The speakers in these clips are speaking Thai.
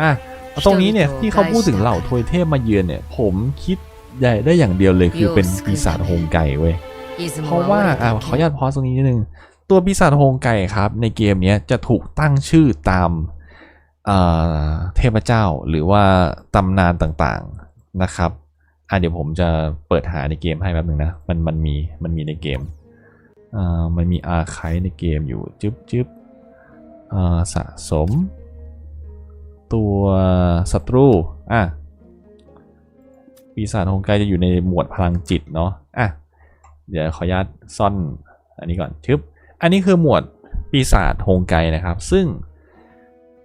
อะตรงนี้เนี่ยที่เขาพูดถึงเหล่าทวยเทพมาเยือนเนี่ย ผมคิดใหญ่ได้อย่างเดียวเลยคือเป็นปีศาจโฮงไก่เว้ยเพราะว่าอ่าขออนุญาตพอสตรงนี้นิดนึงตัวปีศาจโฮงไก่ครับ ในเกมเนี้ยจะถูกตั้งชื่อตามเอ่อเทพเจ้าหรือว่าตำนานต่างๆนะครับอะเดี๋ยวผมจะเปิดหาในเกมให้แป๊บนึงนะมันมันมีมันมีในเกมอ่ามันมีอาร์ไคในเกมอยู่จึ๊บจึ๊บอ่าสะสม ตัวศัตรู อะปีศาจโฮงไกจะอยู่ในหมวดพลังจิตเนาะ อะ เดี๋ยวขออนุญาตซ่อนอันนี้ก่อนชึบ อันนี้คือหมวดปีศาจโฮงไกนะครับ ซึ่ง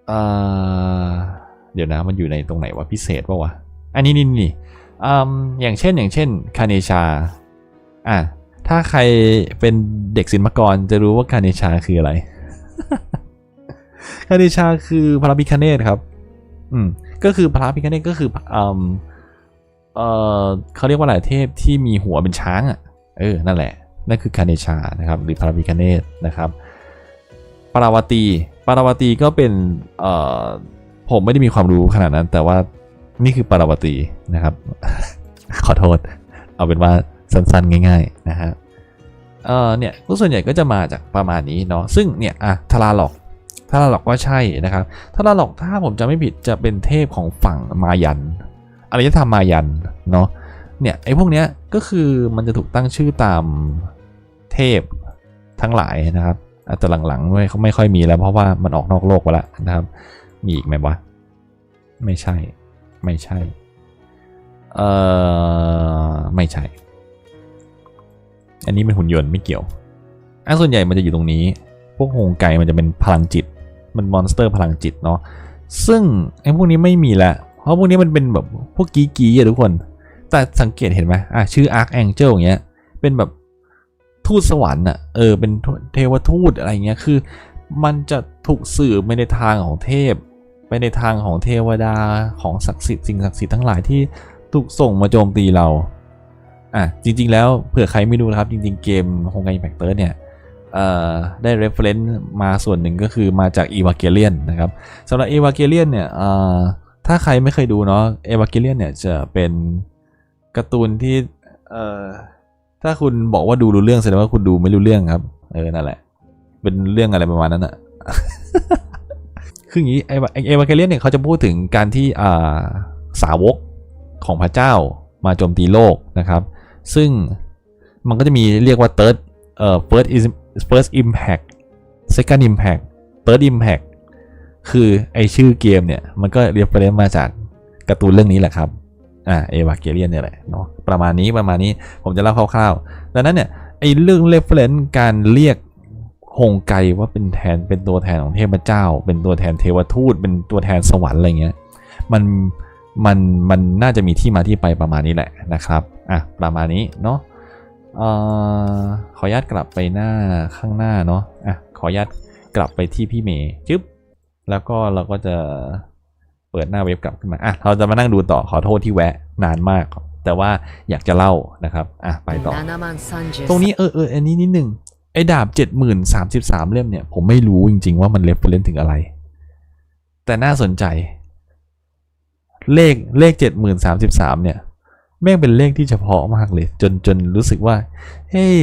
เเดี๋ยวนะ มันอยู่ในตรงไหนวะพิเศษปะวะ อันนี้นี่นี่อย่างเช่นอย่างเช่นคาเนชา อะ ถ้าใครเป็นเด็กศิลปกรจะรู้ว่าคาเนชาคืออะไร คาเนชาคือพระพิคเนตครับ อืม ก็คือพระพิคเนตก็คืออืมเอ่อเขาเรียกว่าอะไรเทพที่มีหัวเป็นช้างอะ เออ นั่นแหละ นั่นคือคาเนชานะครับ หรือพระพิคเนตนะครับ ปาราวตีปาราวตีก็เป็นเอ่อผมไม่ได้มีความรู้ขนาดนั้น แต่ว่านี่คือปาราวตีนะครับ ขอโทษ เอาเป็นว่าสั้นๆ ง่าย ๆ นะฮะเอ่อเนี่ยก็ส่วนใหญ่ก็จะมาจากประมาณนี้เนาะซึ่งเนี่ยอะทาราล็อก ทาราล็อกก็ใช่นะครับทาราล็อกถ้าผมจำไม่ผิดจะเป็นเทพของฝั่งมายันอารยธรรมมายันเนาะเนี่ยไอ้พวกเนี้ยก็คือมันจะถูกตั้งชื่อตามเทพทั้งหลายนะครับแต่หลังๆไม่ไม่ค่อยมีแล้วเพราะว่ามันออกนอกโลกไปแล้วนะครับ มีอีกไหมวะไม่ใช่ ไม่ใช่ เอ่อ ไม่ใช่ อันนี้เป็นหุ่นยนต์ไม่เกี่ยวอันส่วนใหญ่มันจะอยู่ตรงนี้ พวกโฮงไก่มันจะเป็นพลังจิต มันมอนสเตอร์พลังจิตเนาะซึ่งไอ้พวกนี้ไม่มีแล้วเพราะพวกนี้มันเป็นแบบพวกกีกีอะทุกคน แต่สังเกตเห็นไหมอะชื่อ Archangel อย่างเงี้ยเป็นแบบทูตสวรรค์อะเออเป็นเทวทูตอะไรเงี้ยคือ มันจะถูกสื่อไปในทางของเทพ ไปในทางของเทวดาของศักดิ์สิทธิ์สิ่งศักดิ์สิทธิ์ทั้งหลายที่ถูกส่งมาโจมตีเราอะจริง ๆ แล้วเผื่อใครไม่รู้นะครับ จริง ๆ เกม h o n g a Impact เนี่ยเอ่อ ได้ reference มาส่วนหนึ่งก็คือมาจาก Evangelion นะครับสำหรับ Evangelion เนี่ยถ้าใครไม่เคยดูเนาะ Evangelion เนี่ยจะเป็นการ์ตูนที่ถ้าคุณบอกว่าดูรู้เรื่องแสดงว่าคุณดูไม่รู้เรื่องครับ เออ นั่นแหละ เป็นเรื่องอะไรประมาณนั้นอะคืออย่างนี้อ้ไอ้เอวาเกเลียนเนี่ยเขาจะพูดถึงการที่อ่าสาวกของพระเจ้ามาโจมตีโลกนะครับ ซึ่งมันก็จะมีเรียกว่า third เอ่อ first first impact second impact third impact คือไอชื่อเกมเนี่ย มันก็เรียกไปเมาจากการ์ตูนเรื่องนี้แหละครับ อ่าเอวาเกเลียนเนี่ยแหละเนาะประมาณนี้ประมาณนี้ผมจะเล่าคร่าวๆ ดังนั้นเนี่ยไอเรื่อง reference การเรียกฮงไกว่าเป็นแทนเป็นตัวแทนของเทพเจ้า เป็นตัวแทนเทวทูต เป็นตัวแทนสวรรค์อะไรเงี้ยมันมันมันน่าจะมีที่มาที่ไปประมาณนี้แหละนะครับอะประมาณนี้เนาะ เอ่อขออนุญาตกลับไปหน้าข้างหน้าเนาะอะขออนุญาตกลับไปที่พี่เมย์จึ๊บแล้วก็เราก็จะเปิดหน้าเว็บกลับขึ้นมาอะเราจะมานั่งดูต่อขอโทษที่แวะนานมาก แต่ว่าอยากจะเล่านะครับอะไปต่อ ตรงนี้เออเอออันนี้นิดนึงไอ้ดาบ 7033 เล่มเนี่ย ผมไม่รู้จริง ๆ ว่ามันเรฟเฟรนถึงอะไร แต่น่าสนใจ เลขเลข 7033 เนี่ย แม่งเป็นเลขที่เฉพาะมากเลย จนจนรู้สึกว่า เฮ้ย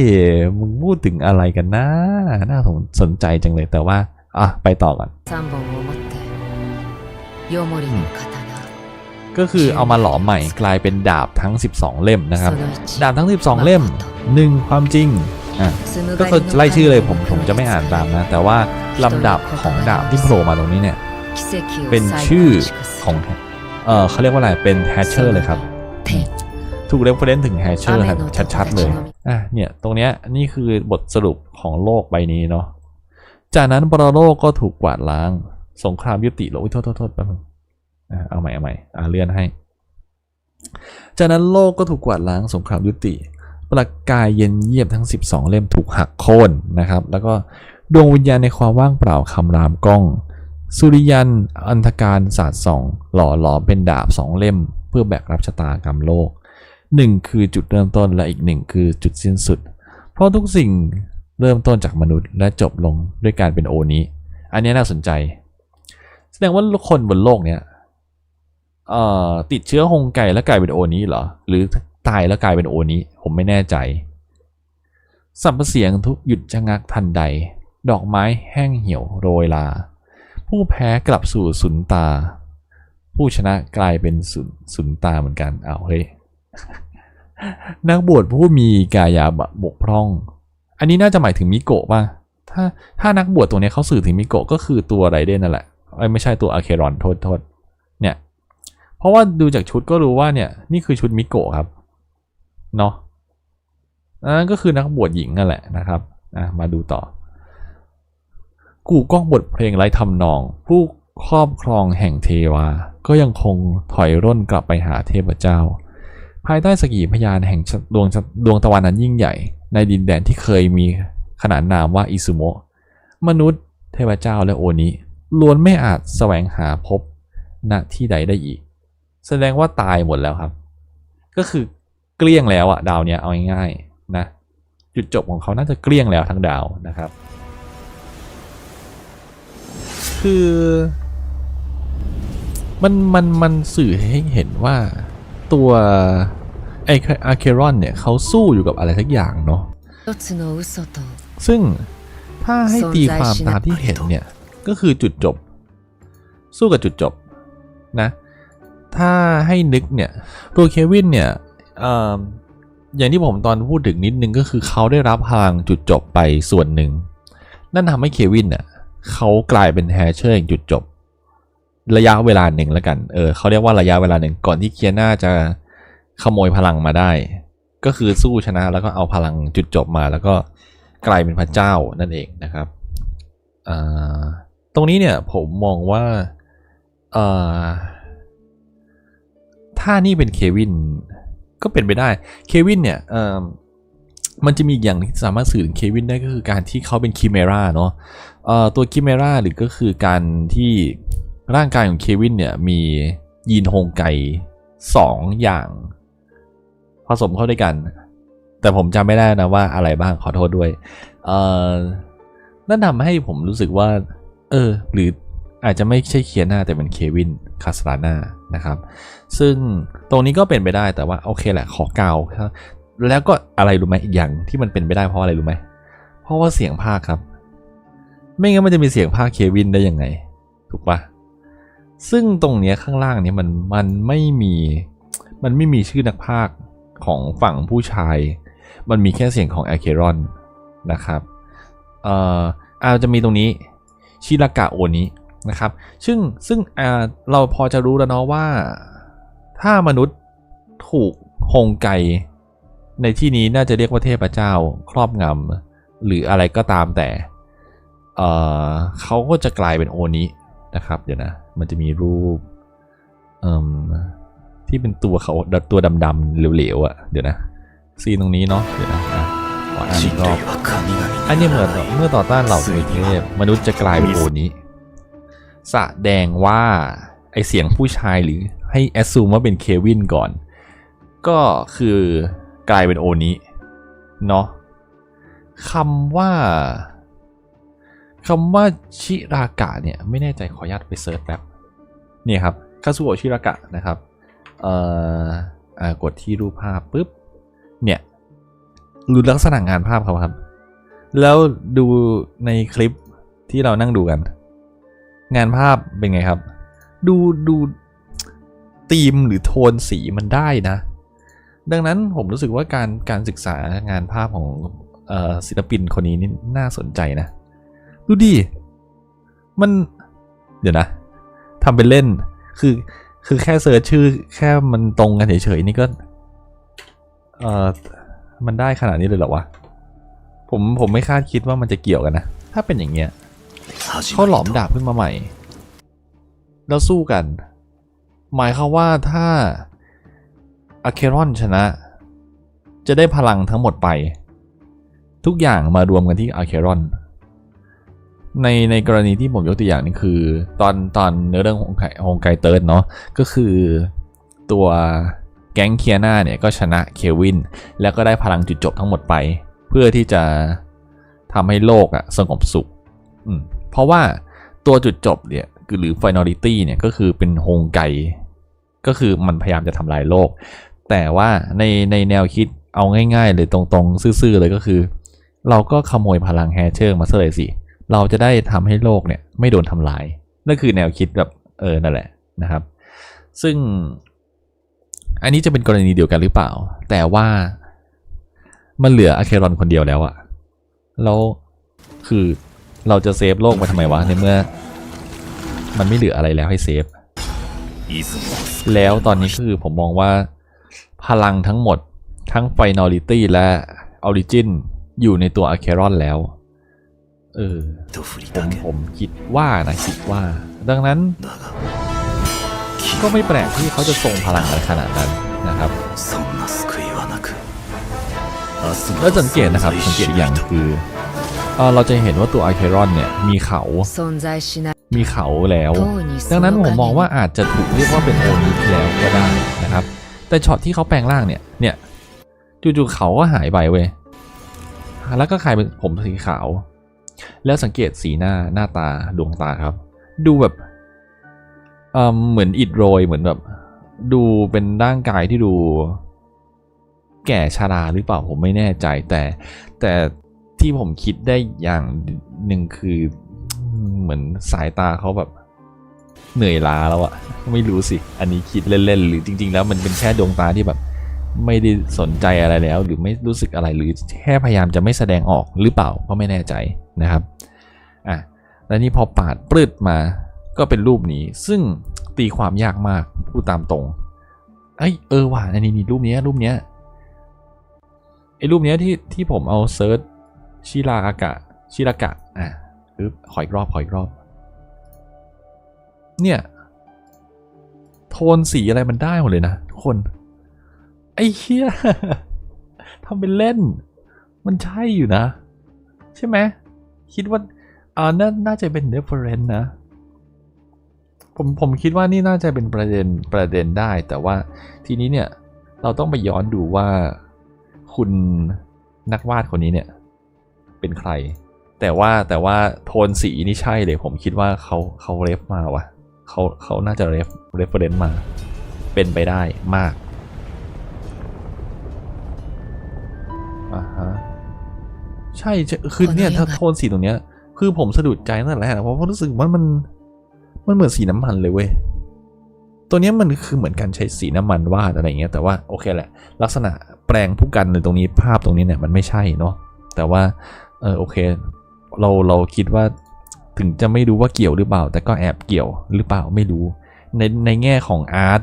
มึงพูดถึงอะไรกันนะ น่าสนใจจังเลยแต่ว่า อะ ไปต่อก่อนก็คือเอามาหลอมใหม่กลายเป็นดาบทั้ง 12 เล่มนะครับ ดาบทั้ง 12 เล่ม 1 ความจริงอะก็จะไล่ชื่อเลยผมผมจะไม่อ่านตามนะ แต่ว่าลำดับของดาบที่โผล่มาตรงนี้เนี่ย เป็นชื่อของเออเขาเรียกว่าอะไรเป็นแฮชเชอร์เลยครับ ถูกเรฟเฟรนซ์ถึงแฮชเชอร์ชัดๆเลยอะเนี่ยตรงเนี้ยนี่คือบทสรุปของโลกใบนี้เนาะจากนั้นปรโลกก็ถูกกวาดล้าง สงครามยุติลงอุ๊ยโทษโทษโทษแป๊บนึงอะเอาใหม่เอาใหม่อะเลื่อนให้ จากนั้นโลกก็ถูกกวาดล้างสงครามยุติ ประกายเย็นเยียบทั้ง 12 เล่มถูกหักโค่นนะครับ แล้วก็ดวงวิญญาณในความว่างเปล่าคำรามก้อง สุริยัน อันธการศาสตร์ส่องหล่อหลอมเป็นดาบสองเล่ม เพื่อแบกรับชะตากรรมโลก หนึ่งคือจุดเริ่มต้นและอีกหนึ่งคือจุดสิ้นสุด เพราะทุกสิ่งเริ่มต้นจากมนุษย์และจบลงด้วยการเป็นโอนี้ อันนี้น่าสนใจ แสดงว่าคนบนโลกเนี้ยติดเชื้อฮงไก่แล้วกลายเป็นโอนี้เหรอ หรือตายแล้วกลายเป็นโอนี้ ผมไม่แน่ใจสัมปเสียงทุกหยุดชะงักทันใด ดอกไม้แห้งเหี่ยวโรยลา ผู้แพ้กลับสู่สุนตา ผู้ชนะกลายเป็นสุนสุนตาเหมือนกันอ้าวเฮ้ย นักบวชผู้มีกายาบกพร่อง อันนี้น่าจะหมายถึงมิโกะป่ะ ถ้าถ้านักบวชตัวนี้เขาสื่อถึงมิโกะก็คือตัวไรเดนนั่นแหละเอ้ไม่ใช่ตัวอาเครอนโทษโทษเนี่ย เพราะว่าดูจากชุดก็รู้ว่าเนี่ยนี่คือชุดมิโกะครับ เนาะอันนั้นก็คือนักบวชหญิงนั่นแหละนะครับอะมาดูต่อ กูก้องบทเพลงไร้ทำนอง ผู้ครอบครองแห่งเทวา ก็ยังคงถอยร่นกลับไปหาเทพเจ้า ภายใต้สกีพยานแห่งดวงดวงตะวันนั้นยิ่งใหญ่ ในดินแดนที่เคยมีขนานนามว่าอิซุโมะมนุษย์ เทพเจ้าและโอนิล้วนไม่อาจแสวงหาพบณที่ใดได้อีก แสดงว่าตายหมดแล้วครับ ก็คือเกลี้ยงแล้วอะดาวเนี้ยเอาง่ายๆนะจุดจบของเขาน่าจะเกลี้ยงแล้วทั้งดาวนะครับ คือมันมันมันสื่อให้เห็นว่าตัว ไอ้อาร์เครอนเนี่ยเขาสู้อยู่กับอะไรสักอย่างเนาะซึ่งถ้าให้ตีความตามที่เห็นเนี่ย ก็คือจุดจบ สู้กับจุดจบนะ ถ้าให้นึกเนี่ยตัวเควินเนี่ยอย่างที่ผมตอนพูดถึงนิดนึงก็คือเขาได้รับพลังจุดจบไปส่วนหนึ่ง นั่นทำให้เควินเนี่ยเขากลายเป็นแฮชเชอร์อย่างจุดจบ ระยะเวลาหนึ่งแล้วกัน เออเขาเรียกว่าระยะเวลาหนึ่งก่อนที่เคียน่าจะ ขโมยพลังมาได้ ก็คือสู้ชนะแล้วก็เอาพลังจุดจบมา แล้วก็กลายเป็นพระเจ้านั่นเองนะครับตรงนี้เนี่ยผมมองว่าถ้านี่เป็นเควินก็เป็นไปได้ เควินเนี่ยมันจะมีอย่างที่สามารถสื่อถึงเควินได้ก็คือการที่เขาเป็นคิเมราเนาะตัวคิเมราหรือก็คือการที่ร่างกายของเควินเนี่ยมียีนโฮงไกสองอย่าง ผสมเข้าด้วยกัน แต่ผมจำไม่ได้นะว่าอะไรบ้างขอโทษด้วย เอ่อนั่นทำให้ผมรู้สึกว่า เออ หรืออาจจะไม่ใช่เคียนาแต่เป็นเควินคาสลาน่านะครับ ซึ่งตรงนี้ก็เป็นไปได้แต่ว่าโอเคแหละขอกาวครับแล้วก็อะไรรู้ไหมอีกอย่างที่มันเป็นไปได้เพราะอะไรรู้ไหมเพราะว่าเสียงภาคครับ ไม่งั้นมันจะมีเสียงภาคเควินได้ยังไง ถูกปะซึ่งตรงเนี้ยข้างล่างเนี้ยมันมันไม่มีมันไม่มีชื่อนักภาค ของฝั่งผู้ชาย มันมีแค่เสียงของแอเครอนนะครับเอ่ออาจะมีตรงนี้ชิรากะโอนี้นะครับซึ่งซึ่งเราพอจะรู้แล้วเนาะว่า ถ้ามนุษย์ถูกฮงไก ในที่นี้น่าจะเรียกว่าเทพเจ้าครอบงำหรืออะไรก็ตามแต่เอ่อเขาก็จะกลายเป็นโอนี้นะครับ เดี๋ยวนะ มันจะมีรูปอ่ม ที่เป็นตัวเขาตัวดำๆเหลวๆอะ่ะเดี๋ยวนะซีนตรงนี้เนาะเดี๋ยวนะอะขออ่านอีกรอบอันนี้เหมือนเมื่อต่อต้านเหล่าเทวเทพมนุษย์จะกลายเป็นโอนี้แสดงว่าไอเสียงผู้ชายหรือให้แอสซูมว่าเป็นเควินก่อน ก็คือกลายเป็นโอนี้เนาะคำว่าคำว่าชิรากะเนี่ย ไม่แน่ใจขออนุญาตไปเซิร์ชแป๊บนี่ครับคาซูโอะชิรากะนะครับ เอ่อกดที่รูปภาพปุ๊บเนี่ยรู้ลักษณะงานภาพเขาครับ แล้วดูในคลิปที่เรานั่งดูกัน งานภาพเป็นไงครับ ดูดูธีมหรือโทนสีมันได้นะ ดังนั้นผมรู้สึกว่าการการศึกษางานภาพของศิลปินคนนี้นี่น่าสนใจนะ ดูดิ มัน เดี๋ยวนะทำเป็นเล่น คือ คือแค่เซิร์ชชื่อแค่มันตรงกันเฉยๆนี่ก็ เออมันได้ขนาดนี้เลยเหรอวะ ผมผมไม่คาดคิดว่ามันจะเกี่ยวกันนะ ถ้าเป็นอย่างเงี้ยเขาหลอมดาบขึ้นมาใหม่ แล้วสู้กัน หมายความว่าถ้าอะเครอนชนะ จะได้พลังทั้งหมดไป ทุกอย่างมารวมกันที่อะเครอน ในในกรณีที่ผมยกตัวอย่างนี่คือ ตอนตอนเนื้อเรื่องของไฮงไกเติร์ดเนาะก็คือตัวแก๊งเคียนาเนี่ยก็ชนะเควิน แล้วก็ได้พลังจุดจบทั้งหมดไป เพื่อที่จะทำให้โลกอะสงบสุขเพราะว่าตัวจุดจบเนี่ยคือหรือ finality เนี่ยก็คือเป็นโฮงไกก็คือมันพยายามจะทำลายโลก แต่ว่าในในแนวคิดเอาง่ายๆเลยตรงๆ ซื่อๆเลยก็คือ เราก็ขโมยพลังแฮชเชอร์มาซะเลยสิ เราจะได้ทำให้โลกเนี่ยไม่โดนทำลายนั่นคือแนวคิดแบบเออนั่นแหละนะครับ ซึ่งอันนี้จะเป็นกรณีเดียวกันหรือเปล่า แต่ว่ามันเหลืออะเครอนคนเดียวแล้วอะแล้วคือเราจะเซฟโลกมาทำไมวะในเมื่อ มันไม่เหลืออะไรแล้วให้เซฟ แล้วตอนนี้คือผมมองว่าพลังทั้งหมดทั้งไฟนอลิตี้และออริจินอยู่ในตัวอะเครอนแล้ว เออผมผมคิดว่านะคิดว่า ดังนั้น ก็ไม่แปลกที่เขาจะทรงพลังในขนาดนั้นนะครับแล้วสังเกตนะครับสังเกตอย่างคือเราจะเห็นว่าตัวไอเครอนเนี่ยมีเขา มีเขาแล้ว ดังนั้นผมมองว่าอาจจะถูกเรียกว่าเป็นโอนิแล้วก็ได้นะครับ แต่ช็อตที่เขาแปลงร่างเนี่ยเนี่ยจู่ๆเขาก็หายไปเว้ยแล้วก็กลายเป็นผมสีขาว แล้วสังเกตสีหน้าหน้าตาดวงตาครับ ดูแบบเอ่อเหมือนอิดโรยเหมือนแบบ ดูเป็นร่างกายที่ดู แก่ชราหรือเปล่าผมไม่แน่ใจ แต่แต่ที่ผมคิดได้อย่างหนึ่งคือเหมือนสายตาเขาแบบเหนื่อยล้าแล้วอะไม่รู้สิ อันนี้คิดเล่นๆ หรือจริง ๆ แล้วมันเป็นแค่ดวงตาที่แบบ ไม่ได้สนใจอะไรแล้ว หรือไม่รู้สึกอะไรหรือแค่พยายามจะไม่แสดงออกหรือเปล่าก็ไม่แน่ใจ นะครับอะแล้วนี่พอปาดปลืดมาก็เป็นรูปนี้ ซึ่งตีความยากมากพูดตามตรงเอ้ยเออว่ะอันนี้นี่รูปนี้รูปนี้ไอ้รูปนี้ที่ที่ผมเอาเซิร์ชชิราอากะชิรากะอะปึ๊บขออีกรอบขออีกรอบ เนี่ย โทนสีอะไรมันได้หมดเลยนะทุกคน ไอ้เหี้ยทำเป็นเล่น มันใช่อยู่นะ ใช่ไหม คิดว่าอ่าน่าน่าจะเป็น reference นะ ผมผมคิดว่านี่น่าจะเป็นประเด็นประเด็นได้ แต่ว่าทีนี้เนี่ยเราต้องไปย้อนดูว่าคุณนักวาดคนนี้เนี่ย เป็นใคร แต่ว่าแต่ว่าโทนสีนี่ใช่เลย ผมคิดว่าเขาเขาเรฟมาวะเขาเขาน่าจะเรฟเรฟเฟรนซ์มา เป็นไปได้มากอ่าฮะ ใช่ใช่คือเนี่ยถ้าโทนสีตรงเนี้ย คือผมสะดุดใจตั้งแต่แรกนะเพราะว่ารู้สึกว่ามัน มันเหมือนสีน้ำมันเลยเว้ยตัวเนี้ยมันคือเหมือนการใช้สีน้ำมันวาดอะไรอย่างเงี้ยแต่ว่าโอเคแหละ ลักษณะแปลงผู้กันในตรงนี้ภาพตรงนี้เนี่ยมันไม่ใช่เนาะแต่ว่าเออโอเค เราเราคิดว่าถึงจะไม่รู้ว่าเกี่ยวหรือเปล่า แต่ก็แอบเกี่ยวหรือเปล่าไม่รู้ ในในแง่ของอาร์ต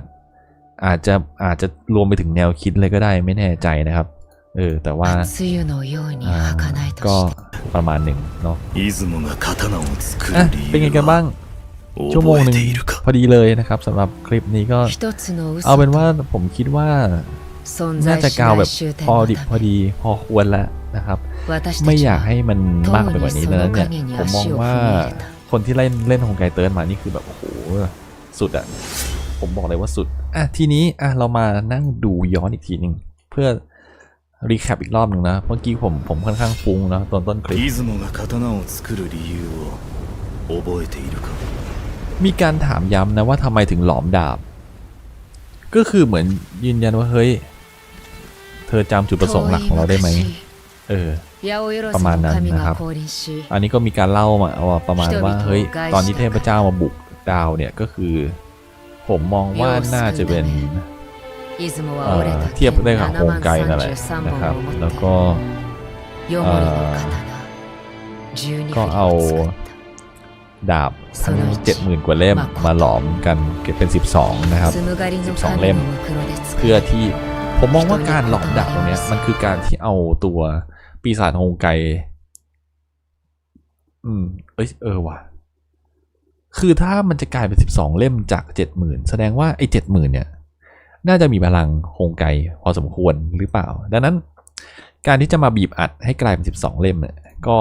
อาจจะอาจจะรวมไปถึงแนวคิดเลยก็ได้ไม่แน่ใจนะครับ เออแต่ว่าก็ประมาณหนึ่งเนาะเป็นไงกันบ้างชั่วโมงหนึ่งพอดีเลยนะครับสำหรับคลิปนี้ก็เอาเป็นว่าผมคิดว่าน่าจะกาวแบบพอดิบพอดีพอควรแล้วนะครับ ไม่อยากให้มันมากไปกว่านี้แล้วเนี่ยผมมองว่าคนที่เล่นเล่นของไกเติร์นมานี่คือแบบโหสุดอะผมบอกเลยว่าสุดอะทีนี้อะเรามานั่งดูย้อนอีกทีหนึ่งเพื่อ รีแคปอีกรอบหนึ่งนะ เมื่อกี้ผมผมค่อนข้างฟุ้งนะตอนต้นคลิปมีการถามย้ำนะว่าทำไมถึงหลอมดาบ ก็คือเหมือนยืนยันว่าเฮ้ย เธอจำจุดประสงค์หลักของเราได้ไหมเออประมาณนั้นนะครับ อันนี้ก็มีการเล่ามาว่าประมาณว่าเฮ้ยตอนที่เทพเจ้ามาบุกดาวเนี่ยก็คือ ผมมองว่าน่าจะเป็น เทียบได้กับโครไกนั่นแหละนะครับ แล้วก็ก็เอาดาบทั้ง70,000 กว่าเล่มมาหลอมกันเก็บเป็น 12 นะครับ 12 เล่ม เพื่อที่ผมมองว่าการหลอมดาบตรงนี้มันคือการที่เอาตัวปีศาจฮงไก อืม เอ้ย เออว่ะ คือถ้ามันจะกลายเป็น 12 เล่มจาก 70,000 แสดงว่าไอ้ 70,000 เนี่ย น่าจะมีพลังคงไกลพอสมควรหรือเปล่า ดังนั้น การที่จะมาบีบอัดให้กลายเป็น 12 เล่มเนี่ยก็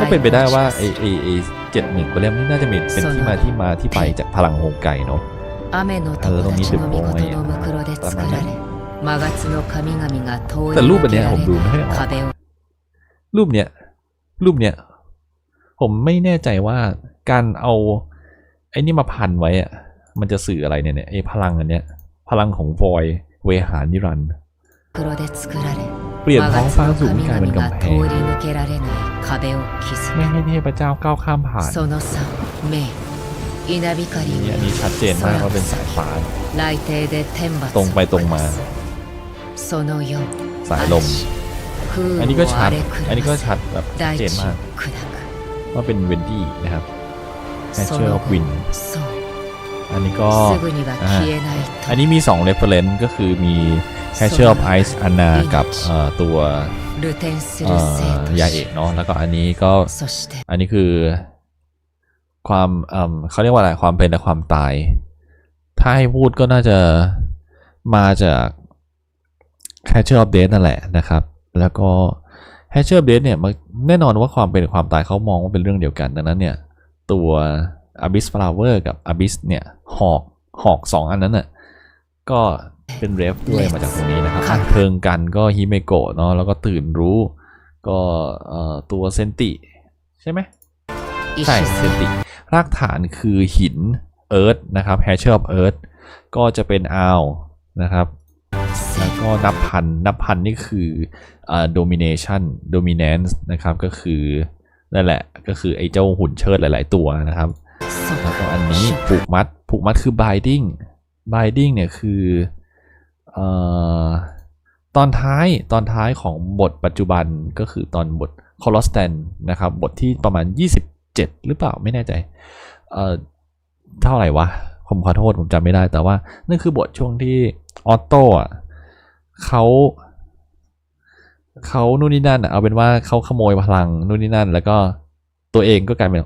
ก็เป็นไปได้ว่าไอเอเอเจ็ดหมื่นกว่าเล่มนี่น่าจะเป็นเป็นที่มาที่มาที่ไปจากพลังโฮงไกเนาะเออตรงนี้ถึงโอะไประมาณนั้แต่รูปแบบนี้ผมดูไม่ได้ออกรูปเนี้ยรูปเนี้ยผมไม่แน่ใจว่าการเอาไอ้นี่มาพันไว้อะ มันจะสื่ออะไรเนี่ยไอ้พลังอันเนี้ยพลังของฟอยเวหานิรันเปลี่ยนท้องฟ้าสู่การเป็นกำแพงไม่ให้เทพเจ้าก้าวข้ามผ่านอันนี้ชัดเจนมากว่าเป็นสายฟ้าตรงไปตรงมา สายลม อันนี้ก็ชัด อันนี้ก็ชัดแบบชัดเจนมากว่าเป็นเวนดี้นะครับแม Nature of Wind อันนี้ก็อันนี้มี 2 reference ก็คือมี c a t c h e r of Ice Anna กับตัวยาเอกเนาะแล้วก็อันนี้ก็อันนี้คือความเขาเรียกว่าอะไรความเป็นและความตาย ถ้าให้พูดก็น่าจะมาจาก c a t c h e r of Death นั่นแหละนะครับ แล้วก็ c a t c h e r of Death เนี่ยแน่นอนว่าความเป็นความตายเขามองว่าเป็นเรื่องเดียวกันดังนั้นเนี่ยตัว อ b บิสฟลาเวอร์กับอ b บิสเนี่ยหอกหอกสองอันนั้นน่ะก็เป็นเรฟด้วยมาจากตรงนี้นะครับเพิงกันก็ฮิเมโกะเนาะแล้วก็ตื่นรู้ ก็ตัวเซนติใช่ไหมใช่เซนติรากฐานคือหินเอิร์ธนะครับแฮชเชอร์ออฟเอิร์ธก็จะเป็นอาวนะครับแล้วก็นับพันนับพันนี่คืออ่า domination dominance นะครับก็คือนั่นแหละก็คือไอ้เจ้าหุ่นเชิดหลาย ๆ ตัวนะครับ แล้วก็อันนี้ผูกมัด ผูกมัดคือ binding binding เนี่ยคือเอ่อตอนท้ายตอนท้ายของบทปัจจุบันก็คือตอนบท c o l o s t a n นะครับ บทที่ประมาณ 27 หรือเปล่าไม่แน่ใจเอ่อเท่าไหร่วะ ผมขอโทษผมจำไม่ได้แต่ว่านั่นคือบทช่วงที่ออโต้อะเขาเขานู่นนี่นั่นอะเอาเป็นว่าเขาขโมยพลังนู่นนี่นั่น แล้วก็ ตัวเองก็กลายเป็น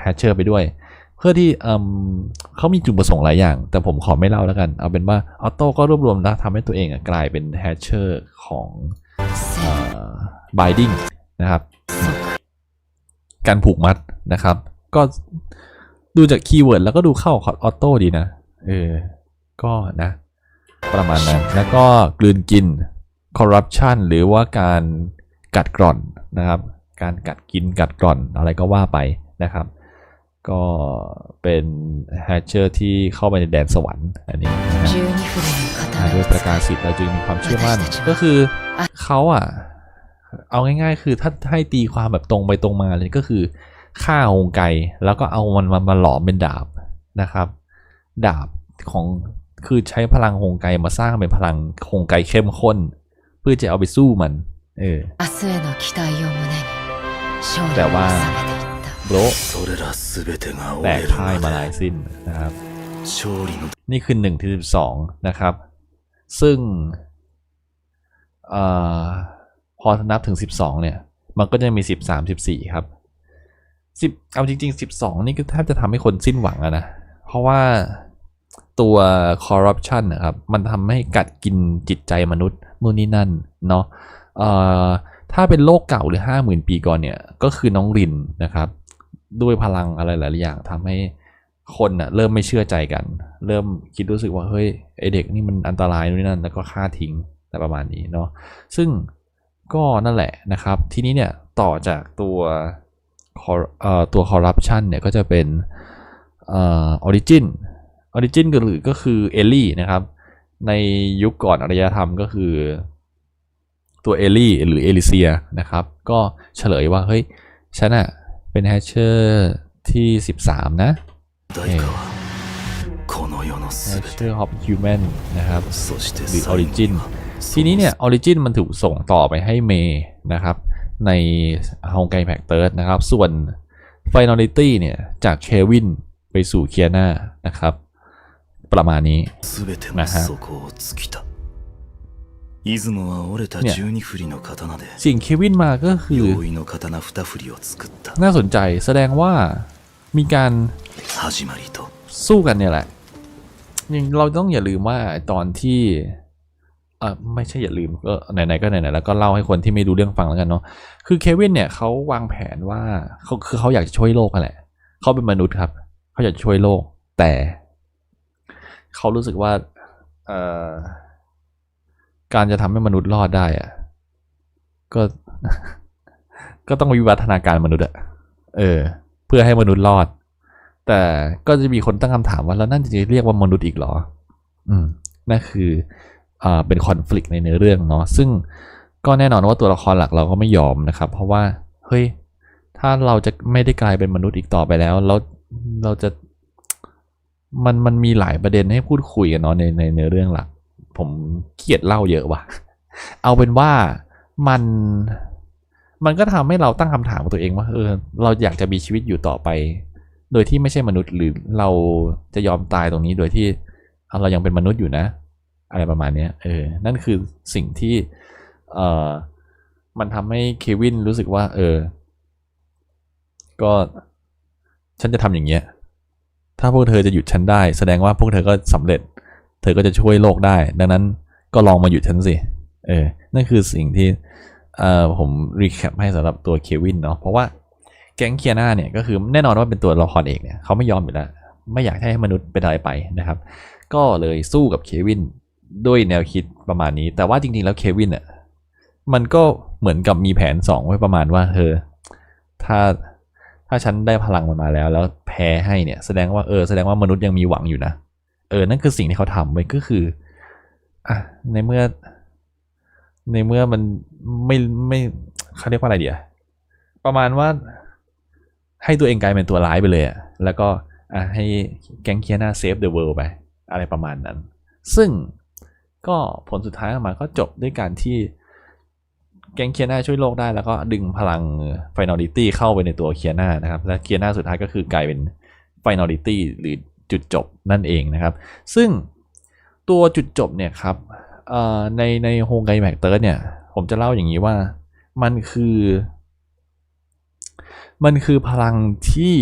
แฮชเชอร์ไปด้วย เพื่อที่เขามีจุดประสงค์หลายอย่าง แต่ผมขอไม่เล่าแล้วกัน เอาเป็นว่าออโต้ก็รวบรวมแล้วทำให้ตัวเองกลายเป็นแฮชเชอร์ของせบ i ดิ้งนะครับการผูกมัดนะครับ ก็ดูจากคีย์เวิร์ดแล้วก็ดูเข้าออโต้ดีนะ เออ ก็นะ ประมาณนั้น แล้วก็กลืนกิน corruption หรือว่าการกัดกร่อนนะครับ การกัดกินกัดกร่อนอะไรก็ว่าไปนะครับ ก็เป็นแฮชเชอร์ที่เข้าไปในแดนสวรรค์อันนี้ด้วยประกาศสิทธิ์เราจึงมีความเชื่อมั่นก็คือเขาอะเอาง่าย ๆ คือถ้าให้ตีความแบบตรงไปตรงมาเลยก็คือฆ่าหงไก่แล้วก็เอามันมามาหลอมเป็นดาบนะครับ ดาบของคือใช้พลังหงไก่มาสร้างเป็นพลังหงไก่เข้มข้น เพื่อจะเอาไปสู้มัน เออ แต่ว่าโรแตกพ่ายมาหลายสิ้นนะครับนี่คือหนึ่งที่สิบสองนะครับ ซึ่งอพอนับถึงสิบสองเนี่ย มันก็จะมีสิบสามสิบสี่ครับสิบเอาจริงๆองนี่ก็แทบจะทำให้คนสิ้นหวังนะ เพราะว่าตัวคอร์รัปชันนะครับ มันทำให้กัดกินจิตใจมนุษย์เมื่นนี่นั่น เนาะ ถ้าเป็นโลกเก่าหรือห้าหมื่นปีก่อนเนี่ย ก็คือน้องรินนะครับ ด้วยพลังอะไรหลายอย่างทำให้คนน่ะเริ่มไม่เชื่อใจกัน เริ่มคิดรู้สึกว่าเฮ้ยไอเด็กนี่มันอันตรายนู่นนั่นแล้วก็ฆ่าทิ้งแต่ประมาณนี้เนาะซึ่งก็นั่นแหละนะครับ ทีนี้เนี่ยต่อจากตัว cor- เอ่อตัว corruption เนี่ยก็จะเป็นออ origin origin ก็หรือก็คือเอลลี่นะครับ ในยุคก่อนอารยธรรมก็คือ ตัวเอลี่หรือเอลิเซียนะครับ ก็เฉลยว่า เฮ้ย ฉันอะเป็นแฮชเชอร์ที่ 13 นะเฮชเชอร์ฮอปฮิวแมนนะครับหรือออริจินทีนี้เนี่ยออริจินมันถูกส่งต่อไปให้เมย์นะครับ ในฮองไกแพ็กเติร์ดนะครับ ส่วนไฟนอลิตี้เนี่ย จากเควินไปสู่เคียนานะครับ ประมาณนี้นะฮะ สิ่งเควินมาก็คือน่าสนใจแสดงว่ามีการสู้กันเนี่ยแหละยังเราต้องอย่าลืมว่าตอนที่เออไม่ใช่อย่าลืมก็ไหนๆก็ไหนๆแล้วก็เล่าให้คนที่ไม่รู้เรื่องฟังแล้วกันเนาะคือเควินเนี่ยเขาวางแผนว่าเขาคือเขาอยากจะช่วยโลกนั่นแหละเขาเป็นมนุษย์ครับเขาอยากช่วยโลกแต่เขารู้สึกว่าเออ การจะทำให้มนุษย์รอดได้อะก็ ก็ต้องวิวัฒนาการมนุษย์อะเออ เพื่อให้มนุษย์รอด แต่ก็จะมีคนตั้งคำถามว่าแล้วนั่นจะเรียกว่ามนุษย์อีกเหรอ อืมนั่นคืออ่าเป็นคอน FLICT ในเนื้อเรื่องเนาะซึ่งก็แน่นอนว่าตัวละครหลักเราก็ไม่ยอมนะครับ เพราะว่าเฮ้ยถ้าเราจะไม่ได้กลายเป็นมนุษย์อีกต่อไปแล้วแล้วเราจะมันมันมีหลายประเด็นให้พูดคุยกันเนาะในในเนื้อเรื่องหลัก ผมเกลียดเล่าเยอะว่ะ เอาเป็นว่ามันมันก็ทำให้เราตั้งคำถามกับตัวเองว่าเออเราอยากจะมีชีวิตอยู่ต่อไป โดยที่ไม่ใช่มนุษย์หรือเราจะยอมตายตรงนี้โดยที่เรายังเป็นมนุษย์อยู่นะ อะไรประมาณเนี้ยเออนั่นคือสิ่งที่เออมันทำให้เควินรู้สึกว่า เออ ก็ฉันจะทำอย่างเงี้ยถ้าพวกเธอจะหยุดฉันได้ แสดงว่าพวกเธอก็สำเร็จ เธอก็จะช่วยโลกได้ ดังนั้นก็ลองมาหยุดฉันสิ เออ นั่นคือสิ่งที่เอ่อผมรีแคปให้สำหรับตัวเควินเนาะ เพราะว่าแก๊งเคียนาเนี่ยก็คือแน่นอนว่าเป็นตัวละครเอกเนี่ยเขาไม่ยอมอยู่แล้ว ไม่อยากให้มนุษย์เป็นอะไรไปนะครับ ก็เลยสู้กับเควินด้วยแนวคิดประมาณนี้ แต่ว่าจริงๆแล้วเควินอะมันก็เหมือนกับมีแผนสองไว้ประมาณว่าเธอถ้าถ้าฉันได้พลังมันมาแล้ว แล้วแพ้ให้เนี่ย แสดงว่าเออแสดงว่ามนุษย์ยังมีหวังอยู่นะ เออนั่นคือสิ่งที่เขาทำไว้ก็คืออะในเมื่อ ในเมื่อมันไม่ไม่เขาเรียกว่าอะไรเดียประมาณว่าให้ตัวเองกลายเป็นตัวร้ายไปเลยอะแล้วก็อะให้แก๊งเคียนาเซฟเดอะเวิลด์ไป อะไรประมาณนั้น ซึ่งก็ผลสุดท้ายออกมาก็จบด้วยการที่แก๊งเคียนาช่วยโลกได้แล้วก็ดึงพลังไฟนอลิตี้เข้าไปในตัวเคียนานะครับ และเคียนาสุดท้ายก็คือกลายเป็นไฟนอลิตี้หรือ จุดจบนั่นเองนะครับ ซึ่งตัวจุดจบเนี่ยครับในในโฮงไกแมกเตอร์เนี่ย ผมจะเล่าอย่างนี้ว่ามันคือ มันคือพลังที่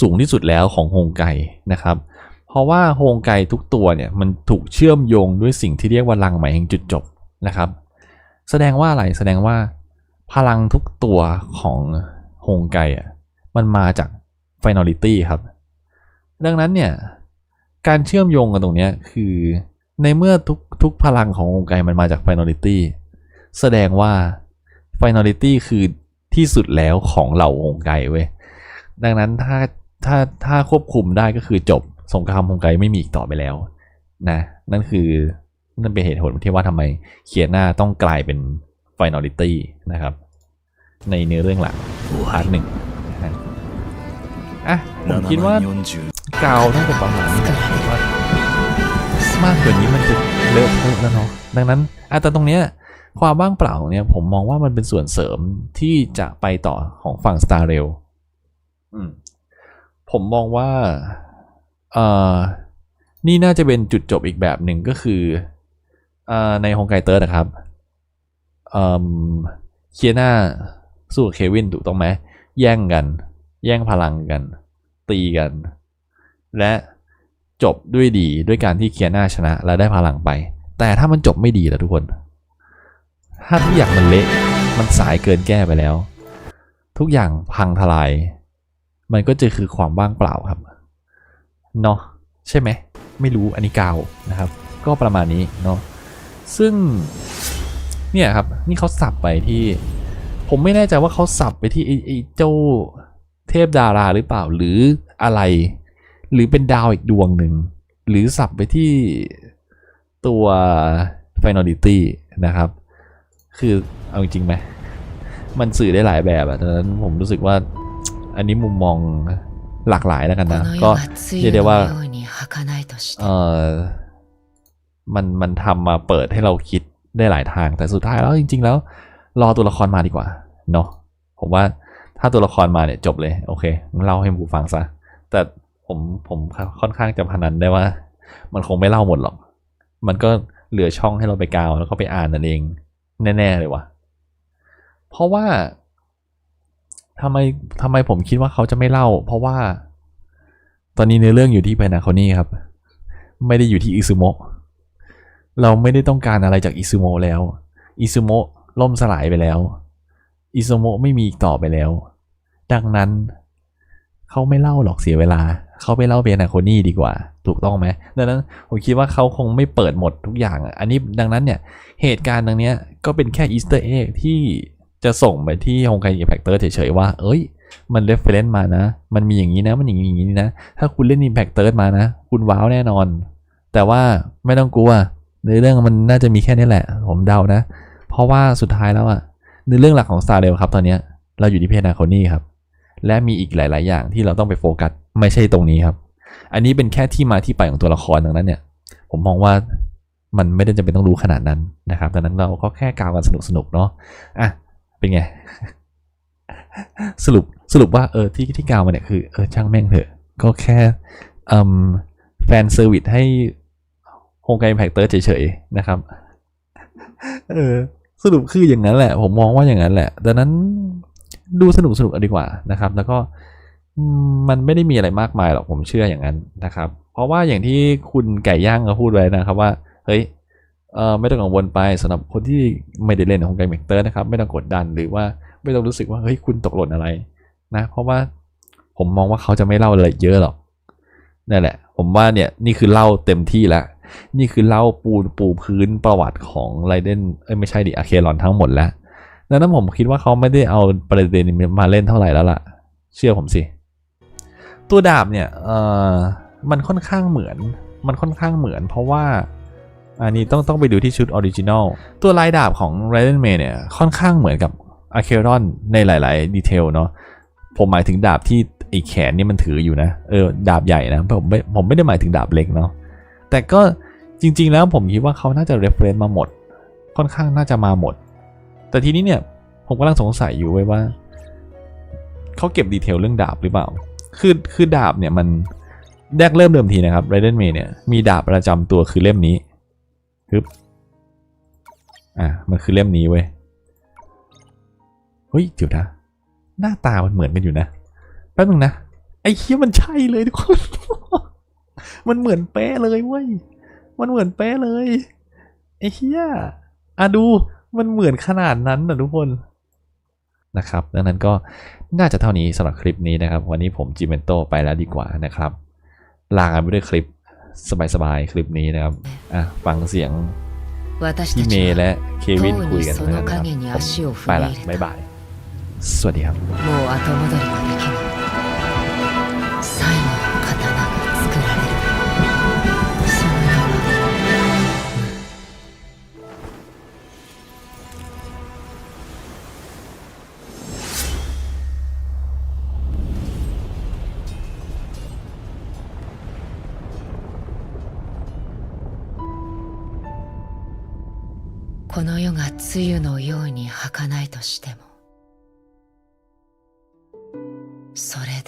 สูงที่สุดแล้วของโฮงไกนะครับ เพราะว่าโฮงไกทุกตัวเนี่ย มันถูกเชื่อมโยงด้วยสิ่งที่เรียกว่าลังไหมแห่งจุดจบนะครับ แสดงว่าอะไรแสดงว่าพลังทุกตัวของโฮงไกอะมันมาจากไฟนอลิตี้ครับ ดังนั้นเนี่ยการเชื่อมโยงกันตรงนี้คือในเมื่อทุกทุกพลังขององค์ไกมันมาจาก Finality แสดงว่า Finality คือที่สุดแล้วของเหล่าองค์ไกเว้ยดังนั้นถ้าถ้าถ้าควบคุมได้ก็คือจบสงครามองค์ไกไม่มีอีกต่อไปแล้วนะนั่นคือนั่นเป็นเหตุผลที่ว่าทำไมเคียนาต้องกลายเป็น Finality นะครับ ในเนื้อเรื่องหลักพาร์ทหนึ่งอะผมคิดว่า กาวน่าจะประมาณนี้นะผมว่ามากกว่านี้มันจะเลอะเทอะแล้วเนาะดังนั้นอะแต่ตรงเนี้ยความว่างเปล่าเนี่ยผมมองว่ามันเป็นส่วนเสริมที่จะไปต่อของฝั่ง Star Rail อืมผมมองว่าเอ่อนี่น่าจะเป็นจุดจบอีกแบบหนึ่งก็คือเอ่อในฮงไกเตอร์นะครับเอ่อเคียนาสู้กับเควินถูกต้องไหม แย่งกัน แย่งพลังกัน ตีกัน และจบด้วยดีด้วยการที่เคียนาชนะ และได้พลังไป แต่ถ้ามันจบไม่ดีล่ะทุกคน ถ้าทุกอย่างมันเละมันสายเกินแก้ไปแล้ว ทุกอย่างพังทลาย มันก็จะคือความว่างเปล่าครับเนาะใช่ไหม ไม่รู้อันนี้กาวนะครับ ก็ประมาณนี้เนาะซึ่งเนี่ยครับนี่เขาสับไปที่ ผมไม่แน่ใจว่าเขาสับไปที่ไอ้ไอ้เจ้าเทพดาราหรือเปล่าหรืออะไร หรือเป็นดาวอีกดวงหนึ่ง หรือสับไปที่ตัว finality นะครับ คือเอาจริงไหม มันสื่อได้หลายแบบอะดังนั้นผมรู้สึกว่าอันนี้มุมมองหลากหลายแล้วกันนะ ก็เรียกได้ว่าเออมันมันทำมาเปิดให้เราคิดได้หลายทาง แต่สุดท้ายแล้วจริง ๆ แล้ว รอตัวละครมาดีกว่าเนาะผมว่าถ้าตัวละครมาเนี่ยจบเลย โอเคเล่าให้ผู้ฟังซะ แต่ ผมผมค่อนข้างจะพนันได้ว่า มันคงไม่เล่าหมดหรอก มันก็เหลือช่องให้เราไปกาวแล้วก็ไปอ่านนั่นเองแน่ๆเลยว่ะ เพราะว่าทำไมทำไมผมคิดว่าเขาจะไม่เล่า เพราะว่า ตอนนี้เนื้อเรื่องอยู่ที่ไพนาโคนี่ครับ ไม่ได้อยู่ที่อิซุโมะเราไม่ได้ต้องการอะไรจากอิซุโมะแล้วอิซุโมะล่มสลายไปแล้วอิซุโมะไม่มีอีกต่อไปแล้ว ดังนั้น เขาไม่เล่าหรอกเสียเวลา เขาไปเล่าเบนาโคนี่ดีกว่า ถูกต้องไหมดังนั้นผมคิดว่าเขาคงไม่เปิดหมดทุกอย่าง อันนี้ดังนั้นเนี่ย เหตุการณ์ตรงเนี้ยก็เป็นแค่อีสเตอร์เอ็กที่จะส่งไปที่ฮงไกแฟคเตอร์เฉยๆว่า เอ้ย มันเรฟเฟรนซ์มานะ มันมีอย่างนี้นะ มันอย่างนี้อย่างนี้นะ ถ้าคุณเล่น Impact Third มานะ คุณว้าวแน่นอน แต่ว่าไม่ต้องกลัวในเรื่องมันน่าจะมีแค่นี้แหละ ผมเดานะ เพราะว่าสุดท้ายแล้วอะในเรื่องหลักของ Star r a i l ครับตอนเนี้ยเราอยู่ที่เพนาโคนี่ครับ และมีอีกหลาย ๆ อย่างที่เราต้องไปโฟกัส ไม่ใช่ตรงนี้ครับ อันนี้เป็นแค่ที่มาที่ไปของตัวละครดังนั้นเนี่ย ผมมองว่ามันไม่ได้จำเป็นต้องรู้ขนาดนั้นนะครับดังนั้นเราก็แค่กาวกันสนุกๆเนาะอะเป็นไง สรุปสรุปว่าเออที่ที่กาวมาเนี่ยคือเออช่างแม่งเถอะ ก็แค่อืมแฟนเซอร์วิสให้โฮงไกแพคเตอร์เฉยๆนะครับเออสรุปคืออย่างนั้นแหละ ผมมองว่าอย่างนั้นแหละดังนั้นดูสนุกสนุกอาดีกว่านะครับ แล้วก็ มันไม่ได้มีอะไรมากมายหรอกผมเชื่ออย่างนั้นนะครับ เพราะว่าอย่างที่คุณไก่ย่างเขาพูดไว้นะครับว่าเฮ้ยเออไม่ต้องกังวลไปสำหรับคนที่ไม่ได้เล่นของไกแมกเตอร์นะครับ ไม่ต้องกดดันหรือว่าไม่ต้องรู้สึกว่าเฮ้ยคุณตกหล่นอะไรนะ เพราะว่าผมมองว่าเขาจะไม่เล่าอะไรเยอะหรอกนั่นแหละ ผมว่าเนี่ยนี่คือเล่าเต็มที่แล้วนี่คือเล่าปูปูพื้นประวัติของไรเดนเอ้ยไม่ใช่ดิอะเครอนทั้งหมดแล้วดังนั้นผมคิดว่าเขาไม่ได้เอาประเด็นมาเล่นเท่าไหร่แล้วล่ะ เชื่อผมสิ ตัวดาบเนี่ยเออมันค่อนข้างเหมือน มันค่อนข้างเหมือน เพราะว่าอันนี้ต้องต้องไปดูที่ชุดออริจินอลตัวลายดาบของ r a i d e n m a y เนี่ยค่อนข้างเหมือนกับอะเครอนในหลาย ๆ ดีเทลเนาะผมหมายถึงดาบที่ไอแขนนี่มันถืออยู่นะเออดาบใหญ่นะผมไม่ผมไม่ได้หมายถึงดาบเล็กเนาะแต่ก็จริง ๆ แล้วผมคิดว่าเขาน่าจะ reference มาหมด ค่อนข้างน่าจะมาหมด แต่ทีนี้เนี่ยผมกำลังสงสัยอยู่ไว้ว่าเขาเก็บดีเทลเรื่องดาบหรือเปล่า คือคือดาบเนี่ยมันแรกเริ่มเดิมทีนะครับ r a i d e n m a y เนี่ยมีดาบประจำตัวคือเล่มนี้ฮึบอะมันคือเล่มนี้เว้ยเฮ้ยเดี๋ยวนะ หน้าตามันเหมือนกันอยู่นะแป๊บนึงนะไอ้เคี้ยมันใช่เลยทุกคน มันเหมือนเป๊ะเลยเว้ยมันเหมือนเป๊ะเลยไอ้เคี้ยอะดูมันเหมือนขนาดนั้นนะทุกคน นะครับ ดังนั้นก็น่าจะเท่านี้สำหรับคลิปนี้นะครับ วันนี้ผมจิมเมนโตไปแล้วดีกว่านะครับ ลากันไปด้วยคลิปสบายๆ คลิปนี้นะครับอะฟังเสียงพี่เมย์และเควินคุยกันนะครับไปละบ๊ายบาย สวัสดีครับ 露のように儚いとしてもそれで